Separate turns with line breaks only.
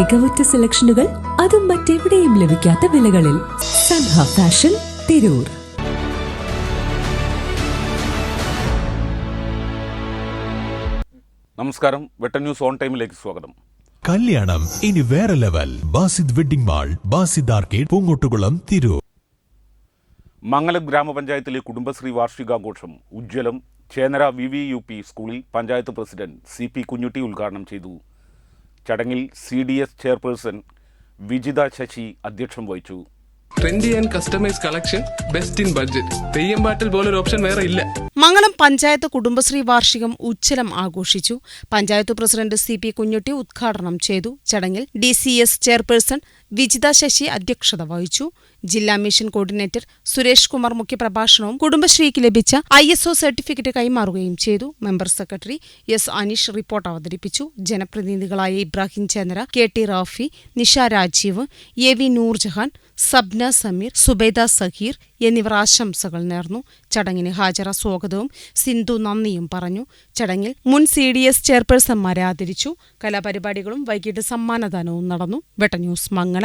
മികവുറ്റ സെലക്ഷനുകൾ അതും മറ്റെവിടെയും ലഭിക്കാത്ത വിലകളിൽ സൻഹ ഫാഷൻ തിരൂർ.
നമസ്കാരം. വെട്ടൻ ന്യൂസ് ഓൺ ടൈമിലേക്ക് സ്വാഗതം.
കല്യാണം ഇനി വേറെ level. Basid wedding mall Basid arcade Poongottukulam Tirur.
Mangalam ഗ്രാമപഞ്ചായത്തിലെ കുടുംബശ്രീ വാർഷികാഘോഷം ഉജ്ജ്വലം. Chenara V V U P സ്കൂളിൽ panchayat president C P Kunjutty ഉദ്ഘാടനം ചെയ്തു. ചടങ്ങിൽ C D S chairperson Vijitha Sasi അധ്യക്ഷം വഹിച്ചു.
Trendy and customise collection best in budget. പോലൊരു option വേറെ ഇല്ല.
മംഗളം പഞ്ചായത്ത് കുടുംബശ്രീ വാർഷികം ഉച്ചലം ആഘോഷിച്ചു. Panchayat president C P Kunjutty ഉദ്ഘാടനം ചെയ്തു. ചടങ്ങിൽ D C S chairperson Vijitha Sasi അധ്യക്ഷത വഹിച്ചു. ജില്ലാ മിഷൻ കോർഡിനേറ്റർ സുരേഷ് കുമാർ മുഖ്യപ്രഭാഷണവും കുടുംബശ്രീക്ക് ലഭിച്ച ഐ എസ് ഒ സർട്ടിഫിക്കറ്റ് കൈമാറുകയും ചെയ്തു. Member secretary S Aneesh report അവതരിപ്പിച്ചു. ജനപ്രതിനിധികളായ Ibrahim Chandra K T Rafi Nisha Rajeev A V Noorjahan Sabna Sameer Subaida Saheer എന്നിവർ ആശംസകൾ നേർന്നു. ചടങ്ങിന് ഹാജറ സ്വാഗതവും സിന്ധു നന്ദിയും പറഞ്ഞു. ചടങ്ങിൽ മുൻ സി ഡി എസ് ചെയർപേഴ്സൺമാരെ ആദരിച്ചു. കലാപരിപാടികളും വൈകിട്ട് സമ്മാനദാനവും നടന്നു. വെട്ട ന്യൂസ് മംഗളം